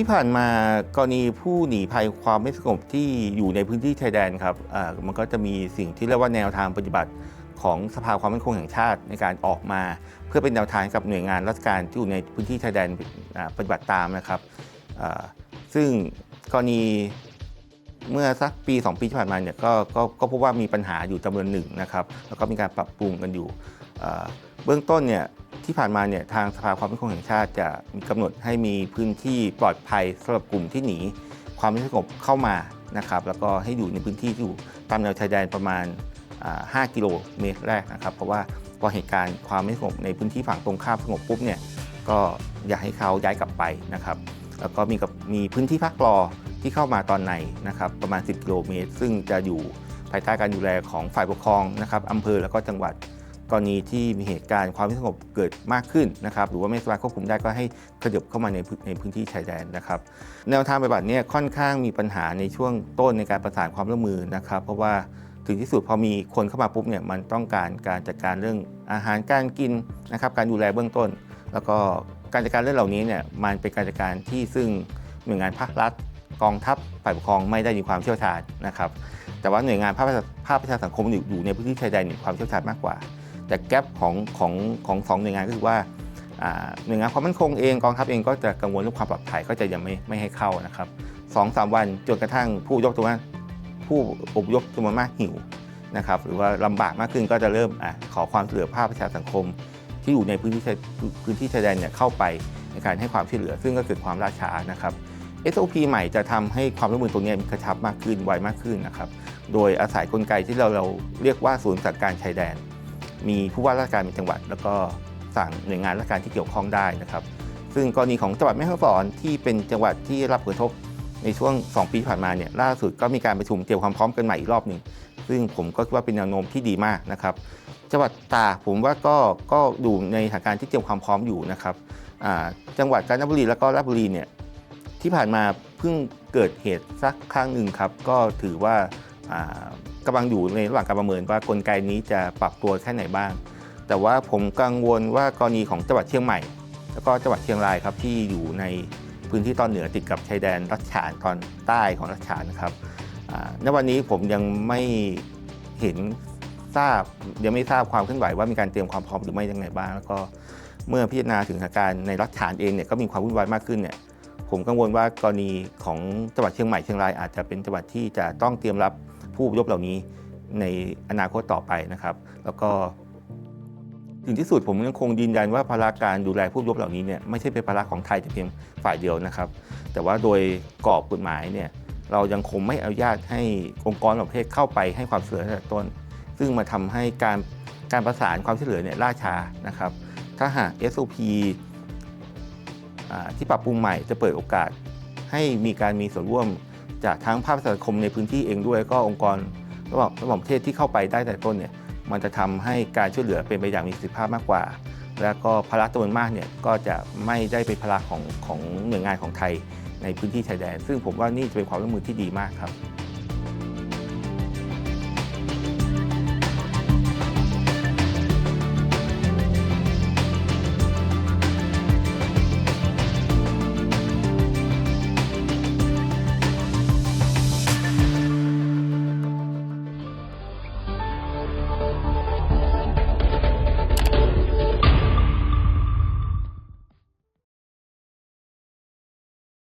ที่ผ่านมากรณีผู้หนีภัยความไม่สงบที่อยู่ในพื้นที่ชายแดนครับมันก็จะมีสิ่งที่เรียกว่าแนวทางปฏิบัติของสภาความมั่นคงแห่งชาติในการออกมา เพื่อเป็นแนวทางกับหน่วยงานราชการที่อยู่ในพื้นที่ชายแดนปฏิบัติตามนะครับซึ่งกรณีเมื่อสักปี 2 ปีที่ผ่านมาเนี่ยก็ก็ก็พบว่ามีปัญหาอยู่จำนวนหนึ่งนะครับแล้วก็มีการปรับปรุงกันอยู่ เบื้องต้นเนี่ยที่ผ่านมาเนี่ยทางสภาความมั่นคงแห่งชาติจะมีกำหนดให้มีพื้นที่ปลอดภัยสำหรับกลุ่มที่หนี ความไม่สงบเข้ามานะครับแล้วก็ให้อยู่ในพื้นที่ที่อยู่ตามแนวชายแดนประมาณ 5 กิโลเมตรแรกนะครับ เพราะว่าพอเหตุการณ์ความไม่สงบในพื้นที่ฝั่งตรงข้ามสงบปุ๊บเนี่ยก็อยากให้เขาย้ายกลับไปนะครับ แล้วก็มีกับมีพื้นที่พักรอที่เข้ามาตอนในนะครับประมาณ 10 กิโลเมตร ซึ่งจะอยู่ภายใต้การดูแลของฝ่ายปกครองนะครับอำเภอแล้วก็จังหวัด กรณีที่มีเหตุการณ์ความไม่สงบเกิดมากขึ้นนะครับหรือว่าไม่สามารถควบคุมได้ก็ให้ขยับเข้ามาในพื้นในพื้นที่ชายแดนนะครับแนวทางปฏิบัติเนี่ยค่อนข้างมีปัญหาในช่วงต้นในการประสานความร่วมมือนะครับ เพราะว่าถึงที่สุดพอมีคนเข้ามาปุ๊บเนี่ยมันต้องการการจัดการเรื่องอาหารการกินนะครับการดูแลเบื้องต้น แล้วก็การจัดการเรื่องเหล่านี้เนี่ยมันเป็นการจัดการที่ซึ่งหน่วยงานภาครัฐกองทัพฝ่ายปกครองไม่ได้มีความเชี่ยวชาญนะครับ แต่ว่าหน่วยงานภาคประชาภาคประชาสังคมอยู่ในพื้นที่ชายแดนมีความเชี่ยวชาญมากกว่า แต่แกลบของของของสองหน่วยงานก็คือว่าหน่วยงานความมั่นคงเองกองทัพเองก็จะกังวลเรื่องความปลอดภัยก็จะยังไม่ไม่ให้เข้านะครับสองสามวันจนกระทั่งผู้ยกตัวผู้อพยพจำนวนมากหิวนะครับหรือว่าลำบากมากขึ้นก็จะเริ่มอขอความช่วยเหลือภาคประชาสังคม ที่อยู่ในพื้นที่พื้นที่ชายแดนเนี่ยเข้าไปในการให้ความช่วยเหลือ ซึ่งก็เกิดความล่าช้านะครับ SOP ใหม่จะทำให้ความร่วมมือตรงนี้กระชับมากขึ้นไวมากขึ้นนะครับโดยอาศัยกลไกที่เราเราเรียกว่าศูนย์สั่งการชายแดน มีผู้ว่าราชการเป็นจังหวัด แล้วก็สั่งหน่วยงานราชการที่เกี่ยวข้องได้นะครับ ซึ่งกรณีของจังหวัดแม่ฮ่องสอนที่เป็นจังหวัดที่รับผลกระทบในช่วง 2 ปีที่ผ่านมาเนี่ยล่าสุดก็มีการประชุมเตรียมความพร้อมกันใหม่อีกรอบหนึ่งซึ่งผมก็คิดว่าเป็นแนวโน้มที่ดีมากนะครับจังหวัดตาผมว่าก็ก็ดูในสถานการณ์ที่เตรียมความพร้อมอยู่นะครับจังหวัดกาญจนบุรีแล้วก็ราชบุรีเนี่ยที่ผ่านมาเพิ่งเกิดเหตุสักครั้งหนึ่งครับ ก็ถือว่า กำลังอยู่ในระหว่างการประเมินว่ากลไกนี้จะปรับตัวแค่ไหนบ้าง แต่ว่าผมกังวลว่ากรณีของจังหวัดเชียงใหม่ แล้วก็จังหวัดเชียงรายครับที่อยู่ในพื้นที่ตอนเหนือติดกับชายแดนรัชฉานตอนใต้ของรัชฉานนะครับณวันนี้ผมยังไม่เห็นทราบยังไม่ทราบความเคลื่อนไหวว่ามีการเตรียมความพร้อมหรือไม่ยังไงบ้าง แล้วก็เมื่อพิจารณาถึงสถานการณ์ในรัชฉานเองเนี่ยก็มีความวุ่นวายมากขึ้นเนี่ยผมกังวลว่ากรณีของจังหวัดเชียงใหม่เชียงรายอาจจะเป็นจังหวัดที่จะต้องเตรียมรับ ผู้ยพเหล่านี้ในอนาคตต่อไปนะครับ แล้วก็ถึงที่สุดผมยังคงยืนยันว่าภาระการดูแลผู้ยพเหล่านี้เนี่ยไม่ใช่เป็นภาระของไทยแต่เพียงฝ่ายเดียวนะครับ แต่ว่าโดยกรอบกฎหมายเนี่ยเรายังคงไม่อนุญาตให้องค์กรต่างประเทศเข้าไปให้ความช่วยเหลือตั้งแต่ต้น ซึ่งมาทำให้การการประสานความช่วยเหลือเนี่ยล่าช้านะครับ ถ้าหาก SOP อ่าที่ปรับปรุงใหม่จะเปิดโอกาสให้มีการมีส่วนร่วม จากทั้งภาคสังคมในพื้นที่เองด้วยก็องค์กรระหว่างระหว่างประเทศที่เข้าไปได้แต่ต้นเนี่ยมันจะทำให้การช่วยเหลือเป็นไปอย่างมีประสิทธิภาพมากกว่า แล้วก็ภาระจำนวนมากเนี่ยก็จะไม่ได้เป็นภาระของของหน่วยงานของไทยในพื้นที่ชายแดน ซึ่งผมว่านี่จะเป็นความร่วมมือที่ดีมากครับ